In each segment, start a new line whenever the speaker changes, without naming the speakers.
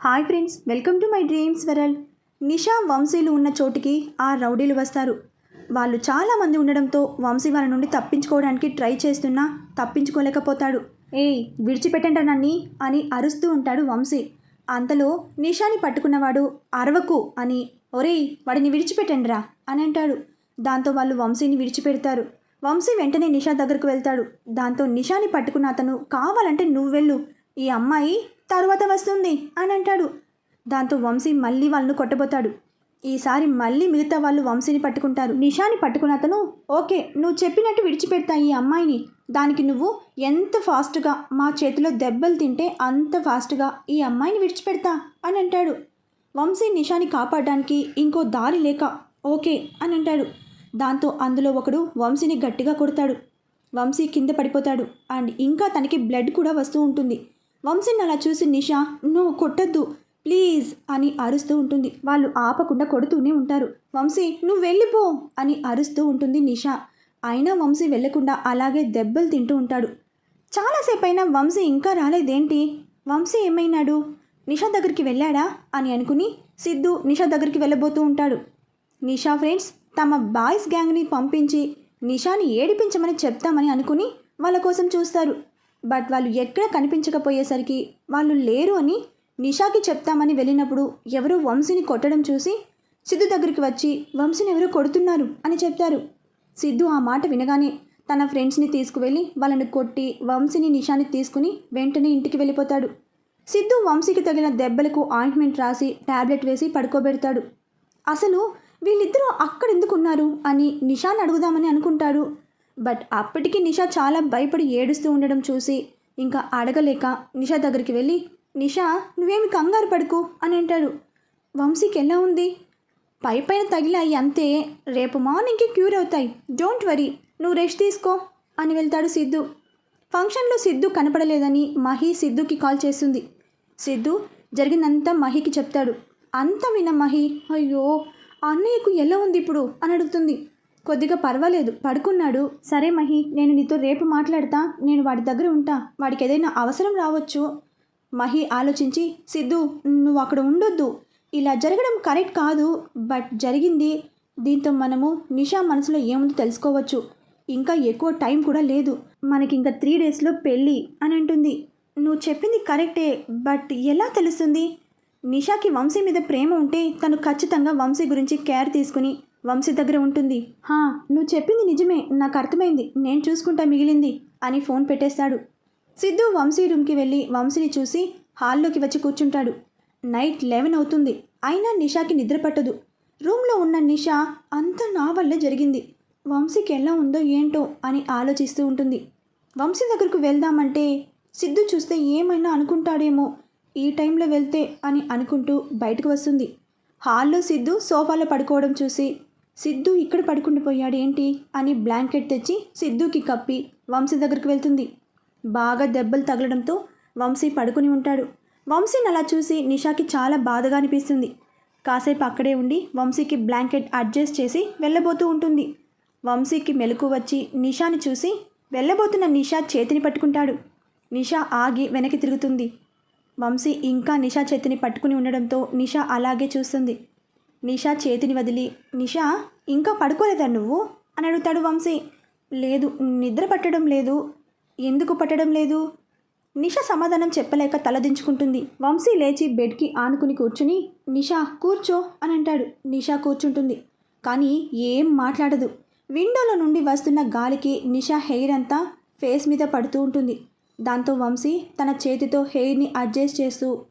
Hi friends welcome to my dreams వెరల్ Nisha వంశీలు ఉన్న చోటికి ఆ రౌడీలు వస్తారు. వాళ్ళు చాలామంది ఉండడంతో వంశీ వాళ్ళ నుండి తప్పించుకోవడానికి ట్రై చేస్తున్నా తప్పించుకోలేకపోతాడు. ఏయ్ విడిచిపెట్టండి నన్ని అని అరుస్తూ ఉంటాడు వంశీ. అంతలో నిషాని పట్టుకున్నవాడు అరవకు అని ఒరేయ్ వాడిని విడిచిపెట్టండిరా అని అంటాడు. దాంతో వాళ్ళు వంశీని విడిచిపెడతారు. వంశీ వెంటనే నిషా దగ్గరకు వెళ్తాడు. దాంతో నిషాని పట్టుకున్న అతను కావాలంటే నువ్వు వెళ్ళు. ఈ అమ్మాయి తరువాత వస్తుంది అని అంటాడు. దాంతో వంశీ మళ్ళీ వాళ్ళను కొట్టబోతాడు. ఈసారి మళ్ళీ మిగతా వాళ్ళు వంశీని పట్టుకుంటారు. నిషాని పట్టుకున్న అతను ఓకే నువ్వు చెప్పినట్టు విడిచిపెడతా ఈ అమ్మాయిని. దానికి నువ్వు ఎంత ఫాస్ట్గా మా చేతిలో దెబ్బలు తింటే అంత ఫాస్ట్గా ఈ అమ్మాయిని విడిచిపెడతా అని అంటాడు. వంశీ నిషాని కాపాడడానికి ఇంకో దారి లేక ఓకే అని అంటాడు. దాంతో అందులో ఒకడు వంశీని గట్టిగా కొడతాడు. వంశీ కింద పడిపోతాడు. అండ్ ఇంకా తనకి బ్లడ్ కూడా వస్తూ ఉంటుంది. వంశీని అలా చూసి నిషా నో కొట్టద్దు. ప్లీజ్ అని అరుస్తూ ఉంటుంది. వాళ్ళు ఆపకుండా కొడుతూనే ఉంటారు. వంశీ నువ్వు వెళ్ళిపో అని అరుస్తూ ఉంటుంది నిషా. అయినా వంశీ వెళ్ళకుండా అలాగే దెబ్బలు తింటూ ఉంటాడు. చాలాసేపు అయినా వంశీ ఇంకా రాలేదేంటి? వంశీ ఏమైనాడు? నిషా దగ్గరికి వెళ్ళాడా? అని అనుకుని సిద్ధు నిషా దగ్గరికి వెళ్ళబోతూ ఉంటాడు. నిషా ఫ్రెండ్స్ తమ బాయ్స్ గ్యాంగ్ని పంపించి నిషాని ఏడిపించమని చెప్తామని అనుకుని వాళ్ళ కోసం చూస్తారు. బట్ వాళ్ళు ఎక్కడ కనిపించకపోయేసరికి వాళ్ళు లేరు అని నిషాకి చెప్తామని వెళ్ళినప్పుడు ఎవరో వంశీని కొట్టడం చూసి సిద్ధు దగ్గరికి వచ్చి వంశీని ఎవరో కొడుతున్నారు? అని చెప్తారు. సిద్ధు ఆ మాట వినగానే తన ఫ్రెండ్స్ని తీసుకువెళ్ళి వాళ్ళని కొట్టి వంశీని నిషాని తీసుకుని వెంటనే ఇంటికి వెళ్ళిపోతాడు. సిద్ధు వంశీకి తగిన దెబ్బలకు ఆయింట్మెంట్ రాసి టాబ్లెట్ వేసి పడుకోబెడతాడు. అసలు వీళ్ళిద్దరూ అక్కడ ఎందుకు ఉన్నారు అని నిషాన్ అడుగుదామని అనుకుంటాడు. బట్ అప్పటికి నిషా చాలా భయపడి ఏడుస్తూ ఉండడం చూసి ఇంకా అడగలేక నిషా దగ్గరికి వెళ్ళి నిషా నువ్వేమి కంగారు పడుకు అని అంటాడు. వంశీకి ఎలా ఉంది? పై పైన తగిలాయి అంతే. రేపు మార్నింగ్కి క్యూర్ అవుతాయి. Don't worry. నువ్వు రెస్ట్ తీసుకో అని వెళ్తాడు సిద్ధు. ఫంక్షన్లో సిద్ధు కనపడలేదని మహి సిద్ధుకి కాల్ చేస్తుంది. సిద్ధు జరిగిందంతా మహికి చెప్తాడు. అంత విన్న మహి అయ్యో అన్నయ్యకు ఎలా ఉంది ఇప్పుడు? అని అడుగుతుంది. కొద్దిగా పర్వాలేదు. పడుకున్నాడు. సరే మహి నేను నీతో రేపు మాట్లాడతా. నేను వాడి దగ్గర ఉంటా. వాడికి ఏదైనా అవసరం రావచ్చు. మహి ఆలోచించి సిద్ధు నువ్వు అక్కడ ఉండొద్దు. ఇలా జరగడం కరెక్ట్ కాదు. బట్ జరిగింది. దీంతో మనము నిషా మనసులో ఏముందో తెలుసుకోవచ్చు. ఇంకా ఎక్కువ టైం కూడా లేదు. మనకి ఇంకా త్రీ డేస్లో పెళ్ళి అని అంటుంది. నువ్వు చెప్పింది కరెక్టే. బట్ ఎలా తెలుస్తుంది? నిషాకి వంశీ మీద ప్రేమ ఉంటే తను ఖచ్చితంగా వంశీ గురించి కేర్ తీసుకుని వంశీ దగ్గర ఉంటుంది. హా నువ్వు చెప్పింది నిజమే. నాకు అర్థమైంది. నేను చూసుకుంటా మిగిలింది అని ఫోన్ పెట్టేస్తాడు. సిద్ధు వంశీ రూమ్కి వెళ్ళి వంశీని చూసి హాల్లోకి వచ్చి కూర్చుంటాడు. నైట్ లెవెన్ అవుతుంది. అయినా నిషాకి నిద్ర పట్టదు. రూమ్లో ఉన్న నిషా అంతా నా వల్లే జరిగింది. వంశీకి ఎలా ఉందో ఏంటో అని ఆలోచిస్తూ ఉంటుంది. వంశీ దగ్గరకు వెళ్దామంటే సిద్ధు చూస్తే ఏమైనా అనుకుంటాడేమో. ఈ టైంలో వెళ్తే అని అనుకుంటూ బయటకు వస్తుంది. హాల్లో సిద్ధు సోఫాలో పడుకోవడం చూసి సిద్ధు ఇక్కడ పడుకుండిపోయాడు ఏంటి? అని బ్లాంకెట్ తెచ్చి సిద్ధుకి కప్పి వంశీ దగ్గరికి వెళ్తుంది. బాగా దెబ్బలు తగలడంతో వంశీ పడుకుని ఉంటాడు. వంశీని అలా చూసి నిషాకి చాలా బాధగా అనిపిస్తుంది. కాసేపు అక్కడే ఉండి వంశీకి బ్లాంకెట్ అడ్జస్ట్ చేసి వెళ్ళబోతూ ఉంటుంది. వంశీకి మెలకు వచ్చి నిషాని చూసి వెళ్ళబోతున్న నిషా చేతిని పట్టుకుంటాడు. నిషా ఆగి వెనక్కి తిరుగుతుంది. వంశీ ఇంకా నిషా చేతిని పట్టుకుని ఉండడంతో నిషా అలాగే చూస్తుంది. నిషా చేతిని వదిలి నిషా ఇంకా పడుకోలేదా నువ్వు? అని అడుగుతాడు వంశీ. లేదు నిద్ర పట్టడం లేదు. ఎందుకు పట్టడం లేదు? నిషా సమాధానం చెప్పలేక తలదించుకుంటుంది వంశీ లేచి బెడ్కి ఆనుకుని కూర్చుని నిషా కూర్చో అని అంటాడు. నిషా కూర్చుంటుంది. కానీ ఏం మాట్లాడదు. విండోలో నుండి వస్తున్న గాలికి నిషా హెయిర్ అంతా ఫేస్ మీద పడుతూ ఉంటుంది. దాంతో వంశీ తన చేతితో హెయిర్ని అడ్జస్ట్ చేస్తూ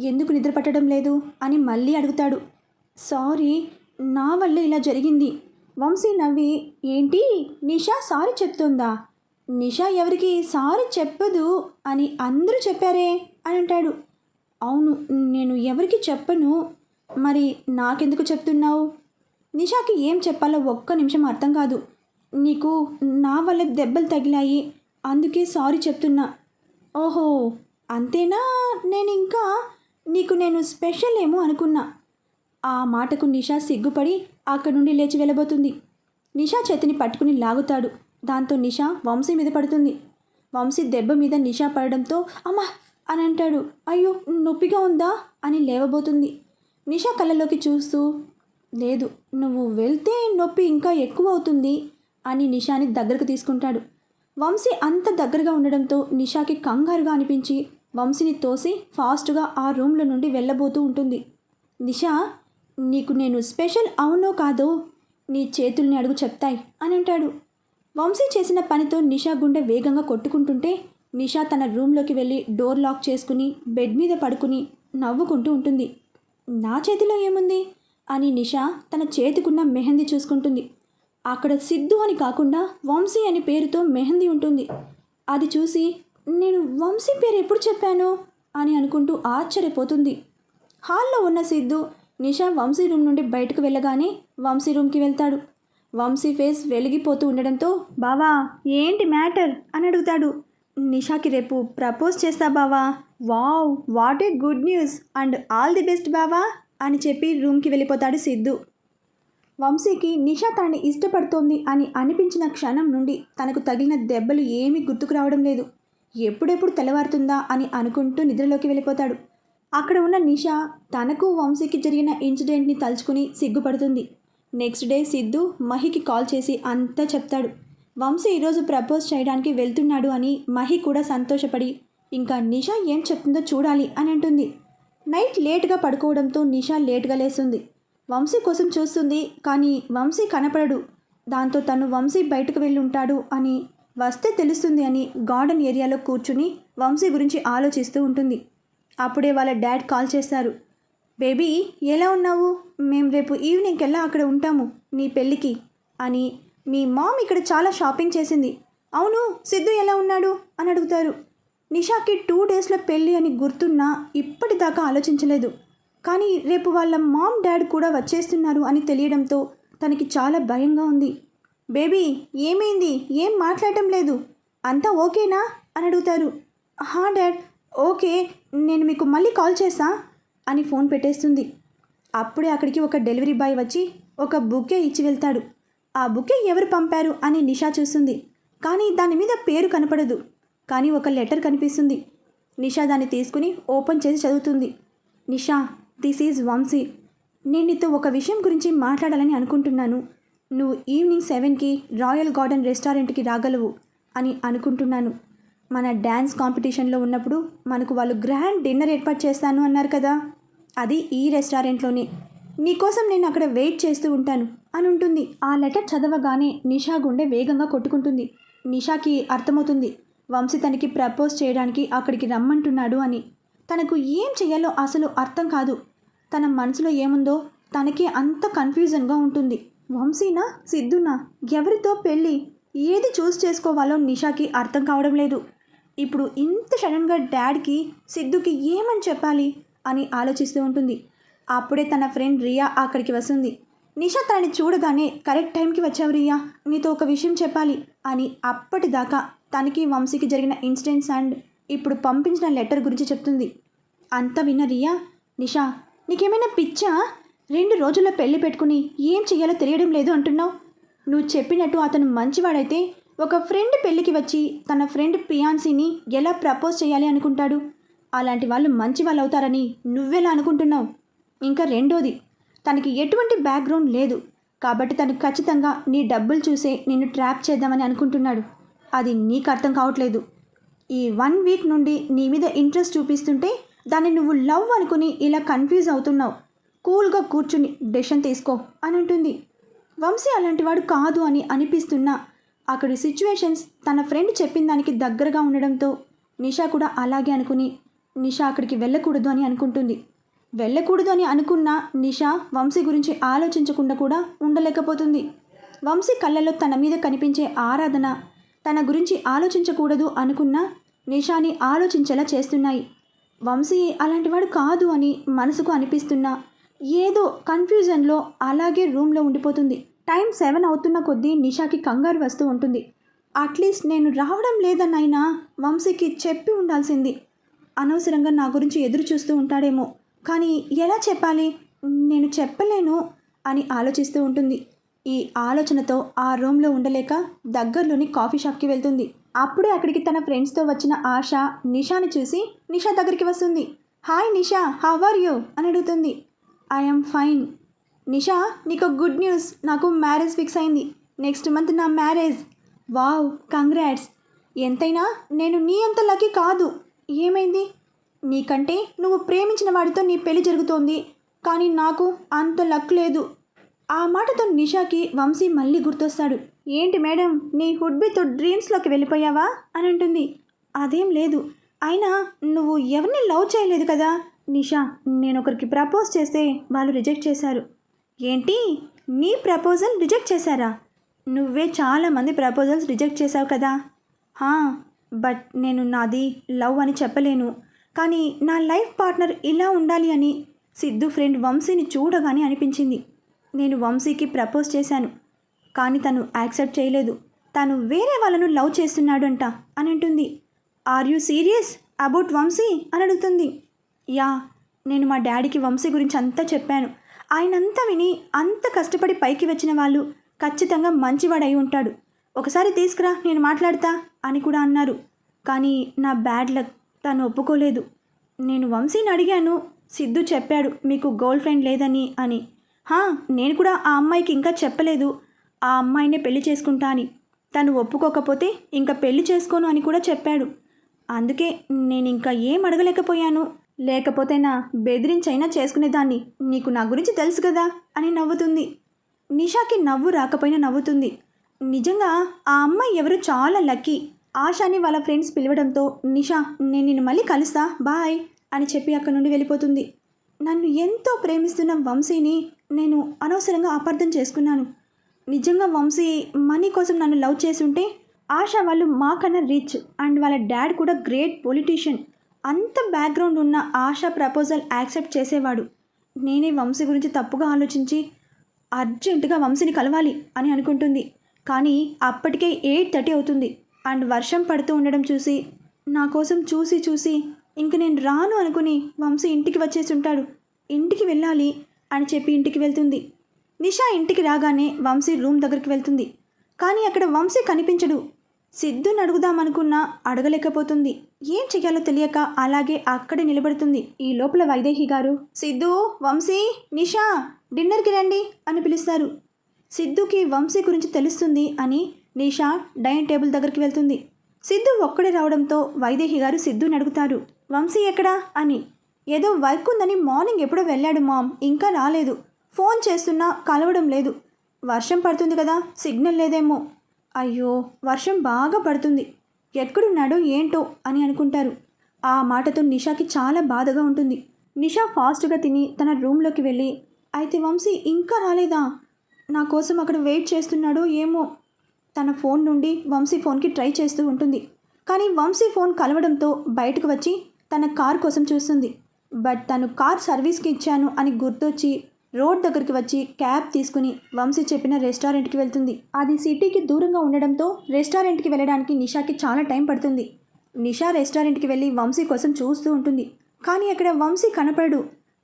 ఎందుకు నిద్ర పట్టడం లేదు? అని మళ్ళీ అడుగుతాడు. సారీ నా వల్ల ఇలా జరిగింది. వంశీ నవ్వి ఏంటి? నిషా సారీ చెప్తుందా? నిషా ఎవరికి సారీ చెప్పదు అని అందరూ చెప్పారే అని అంటాడు. అవును నేను ఎవరికి చెప్పను. మరి నాకెందుకు చెప్తున్నావు? నిషాకి ఏం చెప్పాలో ఒక్క నిమిషం అర్థం కాదు. నీకు నా వల్ల దెబ్బలు తగిలాయి అందుకే సారీ చెప్తున్నా. ఓహో అంతేనా? నేను ఇంకా నీకు నేను స్పెషల్ ఏమో అనుకున్నా. ఆ మాటకు నిషా సిగ్గుపడి అక్కడి నుండి లేచి వెళ్ళబోతుంది. నిషా చేతిని పట్టుకుని లాగుతాడు. దాంతో నిషా వంశీ మీద పడుతుంది. వంశీ దెబ్బ మీద నిషా పడడంతో అమ్మా! అని అంటాడు. అయ్యో నొప్పిగా ఉందా? అని లేవబోతుంది. నిషా కళ్ళలోకి చూస్తూ లేదు నువ్వు వెళ్తే నొప్పి ఇంకా ఎక్కువ అవుతుంది అని నిషాని దగ్గరకు తీసుకుంటాడు. వంశీ అంత దగ్గరగా ఉండడంతో నిషాకి కంగారుగా అనిపించి వంశీని తోసి ఫాస్ట్గా ఆ రూమ్లో నుండి వెళ్ళబోతూ ఉంటుంది. నిషా నీకు నేను స్పెషల్ అవునో కాదో నీ చేతుల్ని అడుగు చెప్తాయి అని అంటాడు. వంశీ చేసిన పనితో నిషా గుండె వేగంగా కొట్టుకుంటుంటే నిషా తన రూమ్లోకి వెళ్ళి డోర్ లాక్ చేసుకుని బెడ్ మీద పడుకుని నవ్వుకుంటూ ఉంటుంది. నా చేతిలో ఏముంది? అని నిషా తన చేతికున్న మెహందీ చూసుకుంటుంది. అక్కడ సిద్ధు అని కాకుండా వంశీ అని పేరుతో మెహందీ ఉంటుంది. అది చూసి నేను వంశీ పేరు ఎప్పుడు చెప్పాను? అని అనుకుంటూ ఆశ్చర్యపోతుంది. హాల్లో ఉన్న సిద్ధు నిషా వంశీ రూమ్ నుండి బయటకు వెళ్ళగానే వంశీ రూమ్కి వెళ్తాడు. వంశీ ఫేస్ వెలిగిపోతూ ఉండడంతో బావా ఏంటి మ్యాటర్? అని అడుగుతాడు. నిషాకి రేపు ప్రపోజ్ చేస్తా బావా. Wow what a good news! And all the best బావా! అని చెప్పి రూమ్కి వెళ్ళిపోతాడు సిద్ధు. వంశీకి నిషా తనని ఇష్టపడుతోంది అని అనిపించిన క్షణం నుండి తనకు తగిలిన దెబ్బలు ఏమీ గుర్తుకు రావడం లేదు. ఎప్పుడెప్పుడు తెల్లవారుతుందా అని అనుకుంటూ నిద్రలోకి వెళ్ళిపోతాడు. అక్కడ ఉన్న నిషా తనకు వంశీకి జరిగిన ఇన్సిడెంట్ని తలుచుకుని సిగ్గుపడుతుంది. నెక్స్ట్ డే సిద్ధు మహికి కాల్ చేసి అంతా చెప్తాడు. వంశీ ఈరోజు ప్రపోజ్ చేయడానికి వెళ్తున్నాడు అని మహి కూడా సంతోషపడి ఇంకా నిషా ఏం చెప్తుందో చూడాలి అని అంటుంది. నైట్ లేట్గా పడుకోవడంతో నిషా లేట్గా లేస్తుంది. వంశీ కోసం చూస్తుంది కానీ వంశీ కనపడడు. దాంతో తను వంశీ బయటకు వెళ్ళి ఉంటాడు అని వస్తే తెలుస్తుంది అని గార్డెన్ ఏరియాలో కూర్చుని వంశీ గురించి ఆలోచిస్తూ ఉంటుంది. అప్పుడే వాళ్ళ డాడ్ కాల్ చేస్తారు బేబీ ఎలా ఉన్నావు? మేము రేపు ఈవినింగ్ కల్లా అక్కడ ఉంటాము నీ పెళ్ళికి అని మీ మామ్ ఇక్కడ చాలా షాపింగ్ చేసింది. అవును సిద్ధు ఎలా ఉన్నాడు? అని అడుగుతారు. నిషాకి టూ డేస్లో పెళ్ళి అని గుర్తున్నా ఇప్పటిదాకా ఆలోచించలేదు. కానీ రేపు వాళ్ళ మామ్ డాడ్ కూడా వచ్చేస్తున్నారు అని తెలియడంతో తనకి చాలా భయంగా ఉంది. బేబీ ఏమైంది? ఏం మాట్లాడటం లేదు? అంతా ఓకేనా? అని అడుగుతారు. హా డాడ్ ఓకే నేను మీకు మళ్ళీ కాల్ చేస్తా అని ఫోన్ పెట్టేస్తుంది. అప్పుడే అక్కడికి ఒక డెలివరీ బాయ్ వచ్చి ఒక బుకే ఇచ్చి వెళ్తాడు. ఆ బుకే ఎవరు పంపారు అని నిషా చూస్తుంది. కానీ దాని మీద పేరు కనపడదు. కానీ ఒక లెటర్ కనిపిస్తుంది. నిషా దాన్ని తీసుకుని ఓపెన్ చేసి చదువుతుంది. Nisha this is Vamshi. నేను నీతో ఒక విషయం గురించి మాట్లాడాలని అనుకుంటున్నాను. నువ్వు ఈవినింగ్ సెవెన్కి రాయల్ గార్డెన్ రెస్టారెంట్కి రాగలవు అని అనుకుంటున్నాను. మన డ్యాన్స్ కాంపిటీషన్లో ఉన్నప్పుడు మనకు వాళ్ళు గ్రాండ్ డిన్నర్ ఏర్పాటు చేస్తాను అన్నారు కదా. అది ఈ రెస్టారెంట్లోనే. నీకోసం నేను అక్కడ వెయిట్ చేస్తూ ఉంటాను అని ఉంటుంది. ఆ లెటర్ చదవగానే నిషా గుండె వేగంగా కొట్టుకుంటుంది. నిషాకి అర్థమవుతుంది. వంశీ తనకి ప్రపోజ్ చేయడానికి అక్కడికి రమ్మంటున్నాడు అని. తనకు ఏం చేయాలో అసలు అర్థం కాదు. తన మనసులో ఏముందో తనకే అంత కన్ఫ్యూజన్గా ఉంటుంది. వంశీనా సిద్ధునా ఎవరితో పెళ్ళి ఏది చూస్ చేసుకోవాలో నిషాకి అర్థం కావడం లేదు. ఇప్పుడు ఇంత సడన్గా డాడ్కి సిద్ధుకి ఏమని చెప్పాలి? అని ఆలోచిస్తూ ఉంటుంది. అప్పుడే తన ఫ్రెండ్ రియా అక్కడికి వస్తుంది. నిషా తనని చూడగానే కరెక్ట్ టైంకి వచ్చావు రియా నీతో ఒక విషయం చెప్పాలి అని అప్పటిదాకా తనకి వంశీకి జరిగిన ఇన్సిడెంట్స్ అండ్ ఇప్పుడు పంపించిన లెటర్ గురించి చెప్తుంది. అంతా విన్న రియా నిషా నీకేమైనా పిచ్చా? రెండు రోజుల్లో పెళ్ళి పెట్టుకుని ఏం చెయ్యాలో తెలియడం లేదు అంటున్నావు. నువ్వు చెప్పినట్టు అతను మంచివాడైతే ఒక ఫ్రెండ్ పెళ్ళికి వచ్చి తన ఫ్రెండ్ పియాన్సీని ఎలా ప్రపోజ్ చేయాలి అనుకుంటాడు? అలాంటి వాళ్ళు మంచి వాళ్ళు అవుతారని నువ్వెలా అనుకుంటున్నావు? ఇంకా రెండోది తనకి ఎటువంటి బ్యాక్గ్రౌండ్ లేదు. కాబట్టి తను ఖచ్చితంగా నీ డబ్బులు చూసే నిన్ను ట్రాప్ చేద్దామని అనుకుంటున్నాడు. అది నీకు అర్థం కావట్లేదు. ఈ వన్ వీక్ నుండి నీ మీద ఇంట్రెస్ట్ చూపిస్తుంటే దాన్ని నువ్వు లవ్ అనుకుని ఇలా కన్ఫ్యూజ్ అవుతున్నావు. కూల్గా కూర్చుని డెసిషన్ తీసుకో అని అంటుంది. వంశీ అలాంటివాడు కాదు అని అనిపిస్తున్నా అక్కడి సిచ్యువేషన్స్ తన ఫ్రెండ్ చెప్పిన దానికి దగ్గరగా ఉండడంతో నిషా కూడా అలాగే అనుకుని నిషా అక్కడికి వెళ్ళకూడదు అని అనుకుంటుంది. వెళ్ళకూడదు అని అనుకున్న నిషా వంశీ గురించి ఆలోచించకుండా కూడా ఉండలేకపోతుంది. వంశీ కళ్ళలో తన మీద కనిపించే ఆరాధన తన గురించి ఆలోచించకూడదు అనుకున్న నిషాని ఆలోచించేలా చేస్తున్నాయి. వంశీ అలాంటివాడు కాదు అని మనసుకు అనిపిస్తున్నా ఏదో కన్ఫ్యూజన్లో అలాగే రూమ్లో ఉండిపోతుంది. టైం సెవెన్ అవుతున్న కొద్దీ నిషాకి కంగారు వస్తూ ఉంటుంది. అట్లీస్ట్ నేను రావడం లేదన్నైనా వంశీకి చెప్పి ఉండాల్సింది. అనవసరంగా నా గురించి ఎదురు చూస్తూ ఉంటాడేమో. కానీ ఎలా చెప్పాలి? నేను చెప్పలేను అని ఆలోచిస్తూ ఉంటుంది. ఈ ఆలోచనతో ఆ రూమ్లో ఉండలేక దగ్గరలోని కాఫీ షాప్కి వెళ్తుంది. అప్పుడే అక్కడికి తన ఫ్రెండ్స్తో వచ్చిన ఆశ నిషాని చూసి నిషా దగ్గరికి వస్తుంది. Hi Nisha how are you? అని అడుగుతుంది. I'm fine. నిషా నీకు గుడ్ న్యూస్ నాకు మ్యారేజ్ ఫిక్స్ అయింది. నెక్స్ట్ మంత్ నా మ్యారేజ్ వావ్ కంగ్రాట్స్ ఎంతైనా నేను నీ అంత లక్కీ కాదు. ఏమైంది? నీకంటే నువ్వు ప్రేమించిన వాడితో నీ పెళ్ళి జరుగుతోంది. కానీ నాకు అంత లక్ లేదు. ఆ మాటతో నిషాకి వంశీ మళ్ళీ గుర్తొస్తాడు. ఏంటి మేడం నీ హుడ్బీతో డ్రీమ్స్లోకి వెళ్ళిపోయావా? అని అంటుంది. అదేం లేదు. అయినా నువ్వు ఎవరిని లవ్ చేయలేదు కదా? నిషా నేను ఒకరికి ప్రపోజ్ చేస్తే వాళ్ళు రిజెక్ట్ చేశారు. ఏంటి? నీ ప్రపోజల్ రిజెక్ట్ చేశారా? నువ్వే చాలామంది ప్రపోజల్స్ రిజెక్ట్ చేశావు కదా. హా, బట్ నేను నాది లవ్ అని చెప్పలేను. కానీ నా లైఫ్ పార్ట్నర్ ఇలా ఉండాలి అని సిద్ధు ఫ్రెండ్ వంశీని చూడగానే అనిపించింది. నేను వంశీకి ప్రపోజ్ చేశాను. కానీ తను యాక్సెప్ట్ చేయలేదు. తను వేరే వాళ్ళను లవ్ చేస్తున్నాడు అంట అని అంటుంది. Are you serious about Vamshi? అని అడుగుతుంది. యా నేను మా డాడీకి వంశీ గురించి అంతా చెప్పాను. ఆయనంతా విని అంత కష్టపడి పైకి వచ్చిన వాళ్ళు ఖచ్చితంగా మంచివాడై ఉంటాడు. ఒకసారి తీసుకురా నేను మాట్లాడతా అని కూడా అన్నారు. కానీ నా బ్యాడ్ లక్ తను ఒప్పుకోలేదు. నేను వంశీని అడిగాను సిద్ధు చెప్పాడు మీకు గర్ల్ ఫ్రెండ్ లేదని అని. హా నేను కూడా ఆ అమ్మాయికి ఇంకా చెప్పలేదు. ఆ అమ్మాయినే పెళ్ళి చేసుకుంటా అని. తను ఒప్పుకోకపోతే ఇంకా పెళ్ళి చేసుకోను అని కూడా చెప్పాడు. అందుకే నేను ఇంకా ఏం అడగలేకపోయాను. లేకపోతే నా బెదిరించైనా చేసుకునేదాన్ని. నీకు నా గురించి తెలుసు కదా అని నవ్వుతుంది. నిషాకి నవ్వు రాకపోయినా నవ్వుతుంది. నిజంగా ఆ అమ్మాయి ఎవరు చాలా లక్కీ. ఆశాని వాళ్ళ ఫ్రెండ్స్ పిలవడంతో నిషా నేను నిన్ను మళ్ళీ కలుస్తా బాయ్ అని చెప్పి అక్కడి నుండి వెళ్ళిపోతుంది. నన్ను ఎంతో ప్రేమిస్తున్న వంశీని నేను అనవసరంగా అపార్థం చేసుకున్నాను. నిజంగా వంశీ మనీ కోసం నన్ను లవ్ చేసి ఉంటే ఆశ వాళ్ళు మాకన్నా రిచ్ అండ్ వాళ్ళ డాడ్ కూడా గ్రేట్ పొలిటీషియన్. అంత బ్యాక్గ్రౌండ్ ఉన్న ఆశ ప్రపోజల్ యాక్సెప్ట్ చేసేవాడు. నేనే వంశీ గురించి తప్పుగా ఆలోచించి అర్జెంటుగా వంశీని కలవాలి అని అనుకుంటుంది. కానీ అప్పటికే ఎయిట్ థర్టీ అవుతుంది. అండ్ వర్షం పడుతూ ఉండడం చూసి నా కోసం చూసి చూసి ఇంక నేను రాను అనుకుని వంశీ ఇంటికి వచ్చేసి ఉంటాడు. ఇంటికి వెళ్ళాలి అని చెప్పి ఇంటికి వెళ్తుంది. నిషా ఇంటికి రాగానే వంశీ రూమ్ దగ్గరికి వెళ్తుంది. కానీ అక్కడ వంశీ కనిపించడు. సిద్ధుని అడుగుదామనుకున్నా అడగలేకపోతుంది. ఏం చెయ్యాలో తెలియక అలాగే అక్కడే నిలబడుతుంది ఈ లోపల వైదేహి గారు. సిద్ధు వంశీ నిషా డిన్నర్కి రండి అని పిలుస్తారు. సిద్ధుకి వంశీ గురించి తెలుస్తుంది అని నిషా డైనింగ్ టేబుల్ దగ్గరికి వెళ్తుంది. సిద్ధు ఒక్కడే రావడంతో వైదేహి గారు సిద్ధుని అడుగుతారు. వంశీ ఎక్కడా? అని. ఏదో వర్క్ ఉందని మార్నింగ్ ఎప్పుడో వెళ్ళాడు మామ్ ఇంకా రాలేదు. ఫోన్ చేస్తున్నా కలవడం లేదు. వర్షం పడుతుంది కదా సిగ్నల్ లేదేమో. అయ్యో వర్షం బాగా పడుతుంది. ఎక్కడున్నాడో ఏంటో అని అనుకుంటారు. ఆ మాటతో నిషాకి చాలా బాధగా ఉంటుంది. నిషా ఫాస్ట్గా తిని తన రూమ్లోకి వెళ్ళి అయితే వంశీ ఇంకా రాలేదా? నా కోసం అక్కడ వెయిట్ చేస్తున్నాడో ఏమో? తన ఫోన్ నుండి వంశీ ఫోన్కి ట్రై చేస్తూ ఉంటుంది. కానీ వంశీ ఫోన్ కలవడంతో బయటకు వచ్చి తన కార్ కోసం చూస్తుంది. బట్ తను కార్ సర్వీస్కి ఇచ్చాను అని గుర్తొచ్చి రోడ్ దగ్గరికి వచ్చి క్యాబ్ తీసుకుని వంశీ చెప్పిన రెస్టారెంట్కి వెళ్తుంది. అది సిటీకి దూరంగా ఉండడంతో రెస్టారెంట్కి వెళ్ళడానికి నిషాకి చాలా టైం పడుతుంది. నిషా రెస్టారెంట్కి వెళ్ళి వంశీ కోసం చూస్తూ ఉంటుంది. కానీ అక్కడ వంశీ కనపడడు.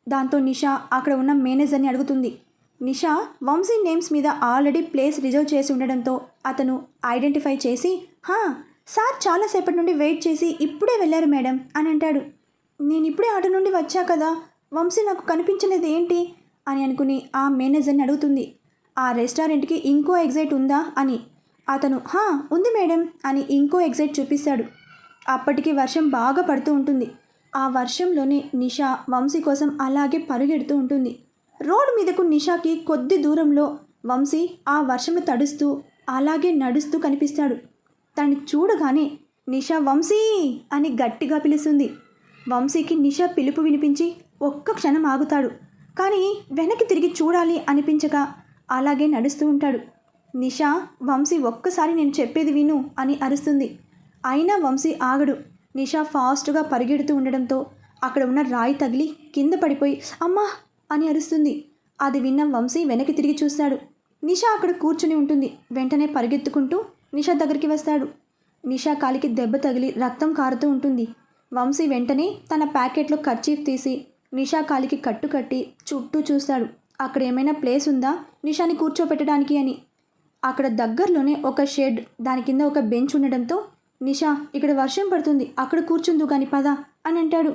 దాంతో నిషా అక్కడ ఉన్న మేనేజర్ని అడుగుతుంది. నిషా వంశీ నేమ్స్ మీద ఆల్రెడీ ప్లేస్ రిజర్వ్ చేసి ఉండడంతో అతను ఐడెంటిఫై చేసి హా సార్ చాలాసేపటి నుండి వెయిట్ చేసి ఇప్పుడే వెళ్ళారు మేడం అని అంటాడు. నేను ఇప్పుడే ఆట నుండి వచ్చా కదా. వంశీ నాకు కనిపించలేదు ఏంటి అని అనుకుని ఆ మేనేజర్ని అడుగుతుంది. ఆ రెస్టారెంట్కి ఇంకో ఎగ్జైట్ ఉందా? అని. అతను హా ఉంది మేడం అని ఇంకో ఎగ్జైట్ చూపిస్తాడు. అప్పటికి వర్షం బాగా పడుతూ ఉంటుంది. ఆ వర్షంలోనే నిషా వంశీ కోసం అలాగే పరుగెడుతూ ఉంటుంది. రోడ్డు మీదకు నిషాకి కొద్ది దూరంలో వంశీ ఆ వర్షంలో తడుస్తూ అలాగే నడుస్తూ కనిపిస్తాడు. తను చూడగానే నిషా వంశీ అని గట్టిగా పిలుస్తుంది. వంశీకి నిషా పిలుపు వినిపించి ఒక్క క్షణం ఆగుతాడు. కానీ వెనక్కి తిరిగి చూడాలి అనిపించక అలాగే నడుస్తూ ఉంటాడు. నిషా వంశీ ఒక్కసారి నేను చెప్పేది విను అని అరుస్తుంది. అయినా వంశీ ఆగడు. నిషా ఫాస్ట్గా పరిగెడుతూ ఉండడంతో అక్కడ ఉన్న రాయి తగిలి కింద పడిపోయి అమ్మా అని అరుస్తుంది. అది విన్న వంశీ వెనక్కి తిరిగి చూస్తాడు. నిషా అక్కడ కూర్చుని ఉంటుంది. వెంటనే పరిగెత్తుకుంటూ నిషా దగ్గరికి వస్తాడు. నిషా కాలికి దెబ్బ తగిలి రక్తం కారుతూ ఉంటుంది. వంశీ వెంటనే తన ప్యాకెట్లో కర్చీఫ్ తీసి నిషా కాలికి కట్టు కట్టి చుట్టూ చూస్తాడు. అక్కడ ఏమైనా ప్లేస్ ఉందా? నిషాని కూర్చోపెట్టడానికి అని. అక్కడ దగ్గరలోనే ఒక షెడ్ దాని కింద ఒక బెంచ్ ఉండడంతో నిషా ఇక్కడ వర్షం పడుతుంది అక్కడ కూర్చుందు కాని పద అని అంటాడు.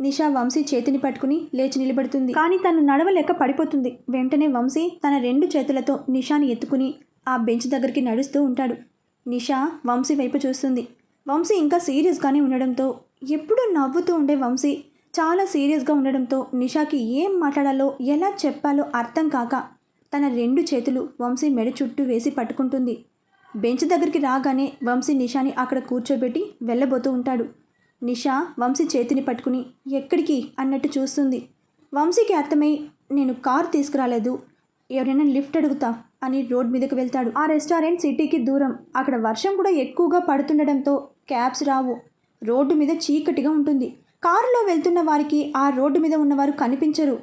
నిషా వంశీ చేతిని పట్టుకుని లేచి నిలబడుతుంది. కానీ తను నడవలేక పడిపోతుంది. వెంటనే వంశీ తన రెండు చేతులతో నిషాని ఎత్తుకుని ఆ బెంచ్ దగ్గరికి నడుస్తూ ఉంటాడు. నిషా వంశీ వైపు చూస్తుంది. వంశీ ఇంకా సీరియస్గానే ఉండడంతో ఎప్పుడూ నవ్వుతూ ఉండే వంశీ చాలా సీరియస్గా ఉండడంతో నిషాకి ఏం మాట్లాడాలో ఎలా చెప్పాలో అర్థం కాక తన రెండు చేతులు వంశీ మెడ చుట్టూ వేసి పట్టుకుంటుంది. బెంచ్ దగ్గరికి రాగానే వంశీ నిషాని అక్కడ కూర్చోబెట్టి వెళ్ళబోతూ ఉంటాడు. నిషా వంశీ చేతిని పట్టుకుని ఎక్కడికి? అన్నట్టు చూస్తుంది. వంశీకి అర్థమై నేను కారు తీసుకురాలేదు. ఎవరైనా లిఫ్ట్ అడుగుతా అని రోడ్ మీదకి వెళ్తాడు. ఆ రెస్టారెంట్ సిటీకి దూరం. అక్కడ వర్షం కూడా ఎక్కువగా పడుతుండడంతో క్యాబ్స్ రావు. రోడ్డు మీద చీకటిగా ఉంటుంది. కారులో వెళ్తున్న వారికి ఆ రోడ్డు మీద ఉన్నవారు కనిపించరు.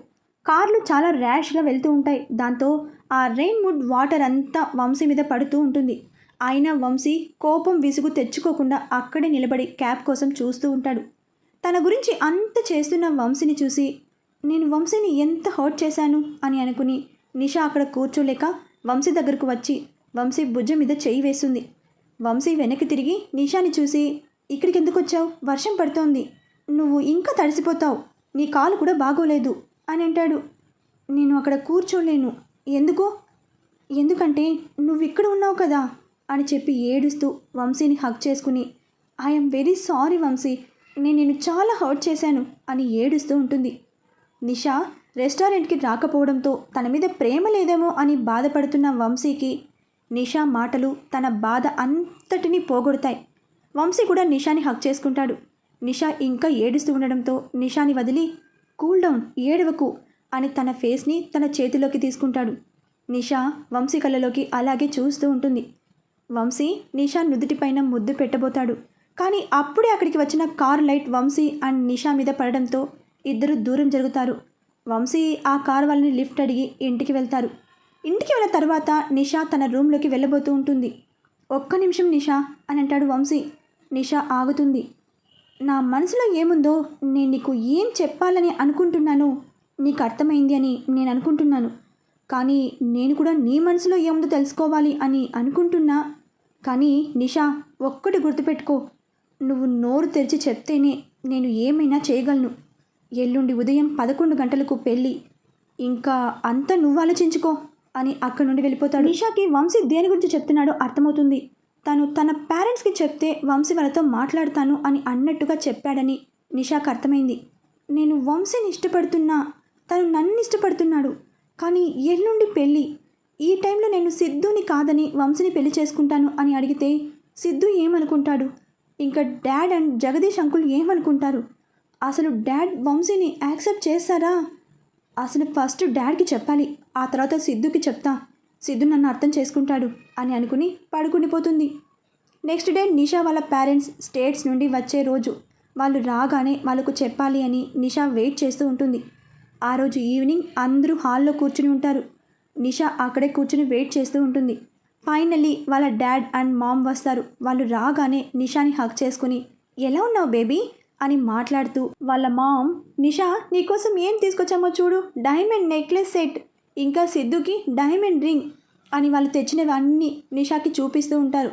కార్లు చాలా ర్యాష్గా వెళ్తూ ఉంటాయి. దాంతో ఆ రెయిన్ వుడ్ వాటర్ అంతా వంశీ మీద పడుతూ ఉంటుంది. అయినా వంశీ కోపం విసుగు తెచ్చుకోకుండా అక్కడే నిలబడి క్యాబ్ కోసం చూస్తూ ఉంటాడు. తన గురించి అంత చేస్తున్న వంశీని చూసి నేను వంశీని ఎంత హర్ట్ చేశాను? అని అనుకుని నిషా అక్కడ కూర్చోలేక వంశీ దగ్గరకు వచ్చి వంశీ భుజం మీద చేయి వేస్తుంది. వంశీ వెనక్కి తిరిగి నిషాని చూసి ఇక్కడికి ఎందుకు వచ్చావు? వర్షం పడుతోంది. నువ్వు ఇంకా తడిసిపోతావు. నీ కాలు కూడా బాగోలేదు అని అంటాడు. నేను అక్కడ కూర్చోలేను. ఎందుకు? ఎందుకంటే నువ్వు ఇక్కడ ఉన్నావు కదా అని చెప్పి ఏడుస్తూ వంశీని హక్ చేసుకుని ఐఎమ్ వెరీ సారీ వంశీ. నేను నిన్ను చాలా హర్ట్ చేశాను అని ఏడుస్తూ ఉంటుంది. నిషా రెస్టారెంట్కి రాకపోవడంతో తన మీద ప్రేమ లేదేమో అని బాధపడుతున్న వంశీకి నిషా మాటలు తన బాధ అంతటినీ పోగొడతాయి. వంశీ కూడా నిషాని హక్ చేసుకుంటాడు. నిషా ఇంకా ఏడుస్తూ ఉండడంతో నిషాని వదిలి కూల్ డౌన్ ఏడవకు అని తన ఫేస్ని తన చేతిలోకి తీసుకుంటాడు. నిషా వంశీ కళ్ళలోకి అలాగే చూస్తూ ఉంటుంది. వంశీ నిషా నుదుటిపైన ముద్దు పెట్టబోతాడు. కానీ అప్పుడే అక్కడికి వచ్చిన car light Vamshi and Nisha మీద పడడంతో ఇద్దరు దూరం జరుగుతారు. వంశీ ఆ కార్ వాళ్ళని లిఫ్ట్ అడిగి ఇంటికి వెళ్తారు. ఇంటికి వెళ్ళిన తర్వాత నిషా తన రూమ్లోకి వెళ్ళబోతూ ఉంటుంది. ఒక్క నిమిషం నిషా అని అంటాడు వంశీ. నిషా ఆగుతుంది. నా మనసులో ఏముందో నేను నీకు ఏం చెప్పాలని అనుకుంటున్నానో నీకు అర్థమైంది అని నేను అనుకుంటున్నాను. కానీ నేను కూడా నీ మనసులో ఏముందో తెలుసుకోవాలి అని అనుకుంటున్నా. కానీ నిషా ఒక్కటి గుర్తుపెట్టుకో. నువ్వు నోరు తెరిచి చెప్తేనే నేను ఏమైనా చేయగలను. ఎల్లుండి ఉదయం పదకొండు గంటలకు పెళ్ళి. ఇంకా అంతా నువ్వు ఆలోచించుకో అని అక్కడి నుండి వెళ్ళిపోతాడు. నిషాకి వంశీ దేని గురించి చెప్తున్నాడో అర్థమవుతుంది. తను తన పేరెంట్స్కి చెప్తే వంశీ వాళ్ళతో మాట్లాడతాను అని అన్నట్టుగా చెప్పాడని నిషాకు అర్థమైంది. నేను వంశీని ఇష్టపడుతున్నా తను నన్ను ఇష్టపడుతున్నాడు. కానీ ఎల్లుండి పెళ్ళి. ఈ టైంలో నేను సిద్ధుని కాదని వంశీని పెళ్ళి చేసుకుంటాను అని అడిగితే సిద్ధు ఏమనుకుంటాడు? ఇంకా డాడ్ అండ్ జగదీష్ అంకుల్ ఏమనుకుంటారు? అసలు డాడ్ వంశీని యాక్సెప్ట్ చేస్తారా? అసలు ఫస్ట్ డాడ్కి చెప్పాలి ఆ తర్వాత సిద్ధుకి చెప్తా. సిద్ధు నన్ను అర్థం చేసుకుంటాడు అని అనుకుని పడుకునిపోతుంది నెక్స్ట్ డే నిషా వాళ్ళ పేరెంట్స్ స్టేట్స్ నుండి వచ్చే రోజు వాళ్ళు రాగానే వాళ్ళకు చెప్పాలి అని నిషా వెయిట్ చేస్తూ ఉంటుంది. ఆ రోజు ఈవినింగ్ అందరూ హాల్లో కూర్చుని ఉంటారు. నిషా అక్కడే కూర్చుని వెయిట్ చేస్తూ ఉంటుంది. ఫైనల్లీ వాళ్ళ డాడ్ అండ్ మామ్ వస్తారు. వాళ్ళు రాగానే నిషాని హక్ చేసుకుని ఎలా ఉన్నావు బేబీ? అని మాట్లాడుతూ వాళ్ళ మామ్ నిషా నీకోసం ఏం తీసుకొచ్చామో చూడు. Diamond necklace set. ఇంకా సిద్ధుకి డైమండ్ రింగ్ అని వాళ్ళు తెచ్చినవన్నీ నిషాకి చూపిస్తూ ఉంటారు.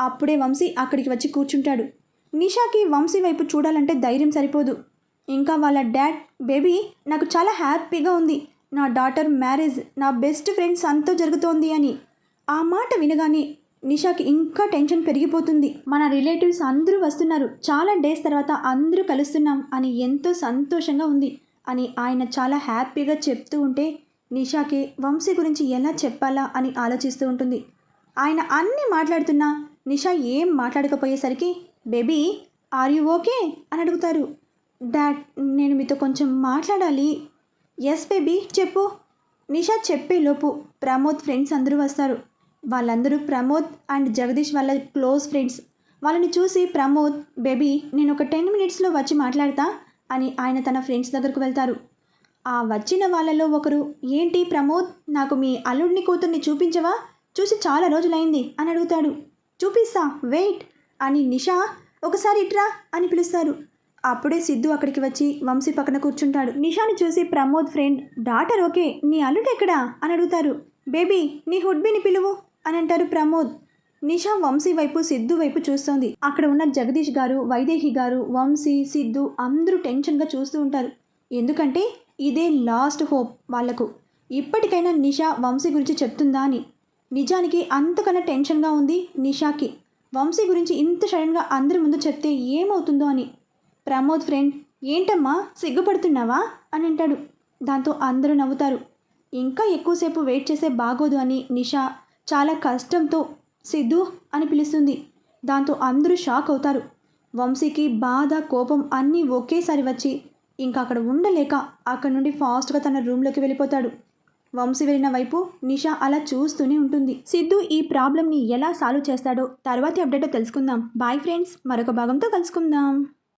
అప్పుడే వంశీ అక్కడికి వచ్చి కూర్చుంటాడు. నిషాకి వంశీ వైపు చూడాలంటే ధైర్యం సరిపోదు. ఇంకా వాళ్ళ డాడ్ బేబీ నాకు చాలా హ్యాపీగా ఉంది. నా డాటర్ మ్యారేజ్ నా బెస్ట్ ఫ్రెండ్స్ అంతా జరుగుతోంది అని. ఆ మాట వినగానే నిషాకి ఇంకా టెన్షన్ పెరిగిపోతుంది. మన రిలేటివ్స్ అందరూ వస్తున్నారు. చాలా డేస్ తర్వాత అందరూ కలుస్తున్నాం అని ఎంతో సంతోషంగా ఉంది అని ఆయన చాలా హ్యాపీగా చెప్తూ ఉంటే నిషాకి వంశీ గురించి ఎలా చెప్పాలా అని ఆలోచిస్తూ ఉంటుంది. ఆయన అన్నీ మాట్లాడుతున్నా నిషా ఏం మాట్లాడకపోయేసరికి బేబీ ఆర్ యు ఓకే? అని అడుగుతారు. డాడ్ నేను మీతో కొంచెం మాట్లాడాలి. ఎస్ బేబీ చెప్పు. నిషా చెప్పేలోపు ప్రమోద్ ఫ్రెండ్స్ అందరూ వస్తారు. వాళ్ళందరూ ప్రమోద్ అండ్ జగదీష్ వాళ్ళ క్లోజ్ ఫ్రెండ్స్. వాళ్ళని చూసి ప్రమోద్ బేబీ నేను ఒక టెన్ మినిట్స్లో వచ్చి మాట్లాడతా అని ఆయన తన ఫ్రెండ్స్ దగ్గరకు వెళ్తారు. ఆ వచ్చిన వాళ్ళలో ఒకరు ఏంటి ప్రమోద్ నాకు మీ అల్లుడిని కూతుర్ని చూపించవా? చూసి చాలా రోజులైంది అని అడుగుతాడు. చూపిస్తా వెయిట్ అని నిషా ఒకసారి ఇట్రా అని పిలుస్తారు. అప్పుడే సిద్ధు అక్కడికి వచ్చి వంశీ పక్కన కూర్చుంటాడు. నిషాని చూసి ప్రమోద్ ఫ్రెండ్ డాటర్ ఓకే నీ అల్లుడు ఎక్కడా? అని అడుగుతారు. బేబీ నీ హుడ్బీని పిలువు అని అంటారు ప్రమోద్. నిషా వంశీ వైపు సిద్ధు వైపు చూస్తోంది. అక్కడ ఉన్న జగదీష్ గారు వైదేహి గారు వంశీ సిద్ధు అందరూ టెన్షన్గా చూస్తూ ఉంటారు. ఎందుకంటే ఇదే లాస్ట్ హోప్ వాళ్ళకు. ఇప్పటికైనా నిషా వంశీ గురించి చెప్తుందా అని. నిజానికి అంతకన్నా టెన్షన్గా ఉంది నిషాకి. వంశీ గురించి ఇంత సడన్గా అందరి ముందు చెప్తే ఏమవుతుందో అని. ప్రమోద్ ఫ్రెండ్ ఏంటమ్మా సిగ్గుపడుతున్నావా? అని అంటాడు. దాంతో అందరూ నవ్వుతారు. ఇంకా ఎక్కువసేపు వెయిట్ చేసే బాగోదు అని నిషా చాలా కష్టంతో సిద్ధు అని పిలుస్తుంది. దాంతో అందరూ షాక్ అవుతారు. వంశీకి బాధ కోపం అన్నీ ఒకేసారి వచ్చి ఇంకా అక్కడ ఉండలేక అక్కడ నుండి ఫాస్ట్గా తన రూమ్లోకి వెళ్ళిపోతాడు. వంశీ వెళ్ళిన వైపు నిషా అలా చూస్తూనే ఉంటుంది. సిద్ధు ఈ ప్రాబ్లమ్ని ఎలా సాల్వ్ చేస్తాడో తర్వాతి అప్డేట్ తెలుసుకుందాం. బాయ్ ఫ్రెండ్స్ మరొక భాగంతో కలుసుకుందాం.